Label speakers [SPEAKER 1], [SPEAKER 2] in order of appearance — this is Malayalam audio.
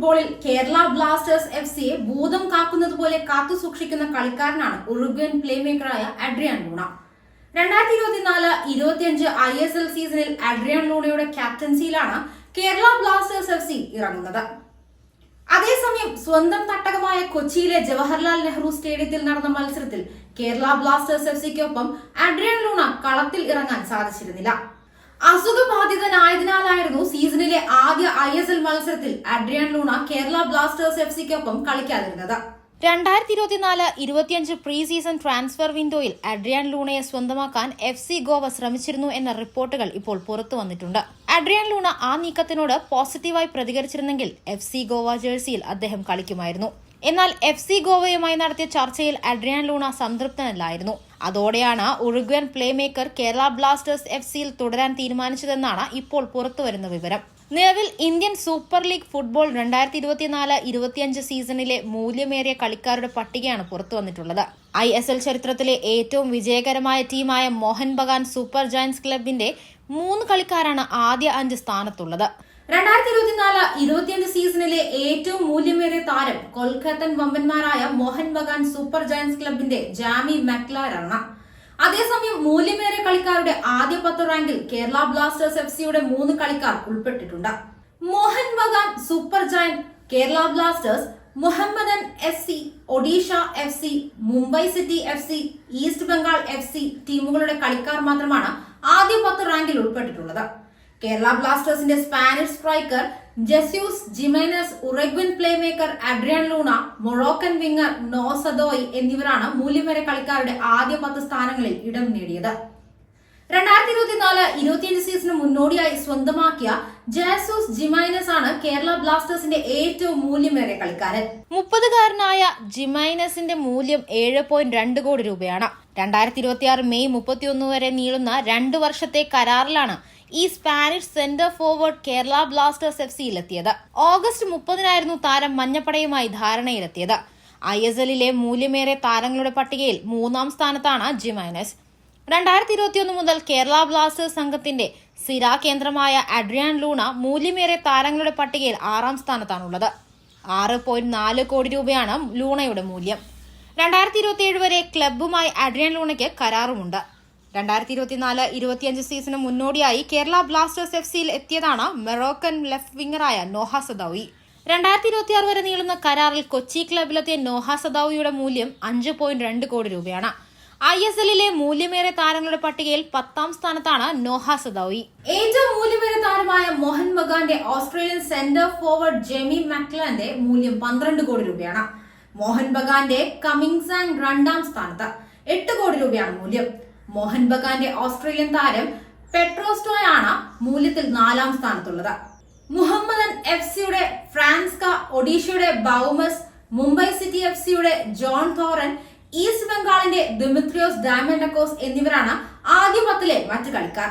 [SPEAKER 1] ഫുട്ബോളിൽ കേരള ബ്ലാസ്റ്റേഴ്സ് എഫ് സിയെ ഭൂതം കാക്കുന്നത് പോലെ കാത്തു സൂക്ഷിക്കുന്ന കളിക്കാരനാണ് ഉറുഗ്വൻ പ്ലേമേക്കറായ അഡ്രിയാൻ ലൂണ. രണ്ടായിരത്തി ഇരുപത്തിനാല് ഇരുപത്തിയഞ്ച് ഐ എസ് എൽ സീസണിൽ അഡ്രിയാൻ ലൂണയുടെ ക്യാപ്റ്റൻസിയിലാണ് കേരള ബ്ലാസ്റ്റേഴ്സ് എഫ് സി ഇറങ്ങുന്നത്. അതേസമയം സ്വന്തം തട്ടകമായ കൊച്ചിയിലെ ജവഹർലാൽ നെഹ്റു സ്റ്റേഡിയത്തിൽ നടന്ന മത്സരത്തിൽ കേരള ബ്ലാസ്റ്റേഴ്സ് എഫ് സിക്കൊപ്പം അഡ്രിയൻ ലൂണ കളത്തിൽ ഇറങ്ങാൻ സാധിച്ചിരുന്നില്ല. അസുഖബാധിതനായതിനാലായിരുന്നു സീസണിലെ ആദ്യ ഐ എസ് എൽ മത്സരത്തിൽ Adrian Luna Kerala Blasters F സിക്കൊപ്പം കളിക്കാതിരുന്നത്.
[SPEAKER 2] രണ്ടായിരത്തി ഇരുപത്തിനാല് ഇരുപത്തിയഞ്ച് പ്രീ സീസൺ ട്രാൻസ്ഫർ വിൻഡോയിൽ അഡ്രിയാൻ ലൂണയെ സ്വന്തമാക്കാൻ എഫ് സി ഗോവ ശ്രമിച്ചിരുന്നു എന്ന റിപ്പോർട്ടുകൾ ഇപ്പോൾ പുറത്തു വന്നിട്ടുണ്ട്. അഡ്രിയാൻ ലൂണ ആ നീക്കത്തിനോട് പോസിറ്റീവായി പ്രതികരിച്ചിരുന്നെങ്കിൽ എഫ് സി ഗോവ ജേഴ്സിയിൽ അദ്ദേഹം കളിക്കുമായിരുന്നു. എന്നാൽ എഫ് സി ഗോവയുമായി നടത്തിയ ചർച്ചയിൽ അഡ്രിയാൻ ലൂണ സംതൃപ്തനല്ലായിരുന്നു. അതോടെയാണ് Uruguayan playmaker Kerala Blasters F സിയിൽ തുടരാൻ തീരുമാനിച്ചതെന്നാണ് ഇപ്പോൾ പുറത്തുവരുന്ന വിവരം. നിലവിൽ ഇന്ത്യൻ സൂപ്പർ ലീഗ് ഫുട്ബോൾ രണ്ടായിരത്തി ഇരുപത്തിനാല് ഇരുപത്തിയഞ്ച് സീസണിലെ മൂല്യമേറിയ കളിക്കാരുടെ പട്ടികയാണ് പുറത്തു വന്നിട്ടുള്ളത് ഐ എസ് എൽ ചരിത്രത്തിലെ ഏറ്റവും വിജയകരമായ ടീമായ മോഹൻ ബഗാൻ സൂപ്പർ ജയൻസ് ക്ലബിന്റെ മൂന്ന് കളിക്കാരാണ് ആദ്യ അഞ്ച് സ്ഥാനത്തുള്ളത്.
[SPEAKER 1] രണ്ടായിരത്തി ഇരുപത്തിനാല് ഇരുപത്തിയഞ്ച് സീസണിലെ ഏറ്റവും മൂല്യമേറിയ താരം കൊൽക്കത്തൻ വമ്പന്മാരായ മോഹൻ ബഗാൻ സൂപ്പർ ജയൻസ് ക്ലബിന്റെ ജാമി മക്ലാരാണ്. അതേസമയം മൂല്യമേറിയ കളിക്കാരുടെ ആദ്യ പത്ത് റാങ്കിൽ കേരള ബ്ലാസ്റ്റേഴ്സ് എഫ് സിയുടെ മൂന്ന് കളിക്കാർ ഉൾപ്പെട്ടിട്ടുണ്ട്. Mohun Bagan Super Giant Kerala Blasters Mohammedan F C Odisha F C Mumbai City F C East Bengal F C ടീമുകളുടെ കളിക്കാർ മാത്രമാണ് ആദ്യ പത്ത് റാങ്കിൽ ഉൾപ്പെട്ടിട്ടുള്ളത്. കേരള ബ്ലാസ്റ്റേഴ്സിന്റെ Spanish striker Jesus Jimenez Uruguayan playmaker Adrian Luna Moroccan winger Noah Sadaoui എന്നിവരാണ് മൂല്യം വരെ കളിക്കാരുടെ ആദ്യ പത്ത് സ്ഥാനങ്ങളിൽ ഇടം നേടിയത്. രണ്ടായിരത്തി ഇരുപത്തിനാല് ഇരുപത്തിയഞ്ച് സീസണിന് മുന്നോടിയായി സ്വന്തമാക്കിയ ജാസൂസ് ജിമൈനസ് ആണ് കേരള ബ്ലാസ്റ്റേഴ്സിന്റെ ഏറ്റവും മൂല്യമേറിയ കളിക്കാരൻ.
[SPEAKER 2] മുപ്പതുകാരനായ ജിമൈനസിന്റെ മൂല്യം ഏഴ് പോയിന്റ് രണ്ട് കോടി രൂപയാണ്. രണ്ടായിരത്തി ഇരുപത്തിയാറ് മെയ് മുപ്പത്തിയൊന്ന് വരെ നീളുന്ന രണ്ട് വർഷത്തെ കരാറിലാണ് ഈ Spanish centre forward Kerala Blasters F സിയിലെത്തിയത്. August മുപ്പതിനായിരുന്നു താരം മഞ്ഞപ്പടയുമായി ധാരണയിലെത്തിയത്. ഐ എസ് എല്ലിലെ മൂല്യമേറിയ താരങ്ങളുടെ പട്ടികയിൽ മൂന്നാം സ്ഥാനത്താണ് ജിമൈനസ്. രണ്ടായിരത്തി ഇരുപത്തിയൊന്ന് മുതൽ കേരള ബ്ലാസ്റ്റേഴ്സ് സംഘത്തിന്റെ സിരാ കേന്ദ്രമായ അഡ്രിയാൻ ലൂണ മൂല്യമേറിയ താരങ്ങളുടെ പട്ടികയിൽ ആറാം സ്ഥാനത്താണുള്ളത്. ആറ് പോയിന്റ് നാല് കോടി രൂപയാണ് ലൂണയുടെ മൂല്യം. രണ്ടായിരത്തി ഇരുപത്തിയേഴ് വരെ ക്ലബ്ബുമായി അഡ്രിയൻ ലൂണയ്ക്ക് കരാറുമുണ്ട്. രണ്ടായിരത്തി ഇരുപത്തിനാല് ഇരുപത്തിയഞ്ച് സീസണ് മുന്നോടിയായി കേരള ബ്ലാസ്റ്റേഴ്സ് എഫ് സിയിൽ എത്തിയതാണ് മെറോക്കൻ ലെഫ്റ്റ് വിംഗറായ നോഹ സദൌയി രണ്ടായിരത്തി ഇരുപത്തിയാറ് വരെ നീളുന്ന കരാറിൽ കൊച്ചി ക്ലബിലെത്തിയ നോഹ സദൌയിയുടെ മൂല്യം അഞ്ച് പോയിന്റ് രണ്ട് കോടി രൂപയാണ്. ഐ എസ് എല്ലിലെ മൂല്യമേറെ താരങ്ങളുടെ പട്ടികയിൽ പത്താം സ്ഥാനത്താണ് നോഹ സദൌയി.
[SPEAKER 1] ഏറ്റവും മൂല്യമേറെ താരമായ മോഹൻ ബഗാന്റെ ഓസ്ട്രേലിയൻ സെന്റർ ഫോർവേഡ് ജെമി മക്ലാന്റെ മൂല്യം പന്ത്രണ്ട് കോടി രൂപയാണ്. മോഹൻ ബഗാന്റെ കമിങ്സാങ് രണ്ടാം സ്ഥാനത്ത് എട്ട് കോടി രൂപയാണ് മൂല്യം. മോഹൻ ബഗാന്റെ ഓസ്ട്രേലിയൻ താരം പെട്രോസ്റ്റോയാണ് മൂല്യത്തിൽ നാലാം സ്ഥാനത്തുള്ളത്. മുഹമ്മദൻ എഫ് സിയുടെ ഫ്രാൻസ്ക ഒഡീഷയുടെ ബൗമസ് മുംബൈ സിറ്റി എഫ് സിയുടെ ജോൺ തോറൻ ഈസ്റ്റ് ബംഗാളിന്റെ ദിമിത്രിയോസ് ഡാമൻഡക്കോസ് എന്നിവരാണ് ആദ്യ പത്തിലെ മറ്റു കളിക്കാർ.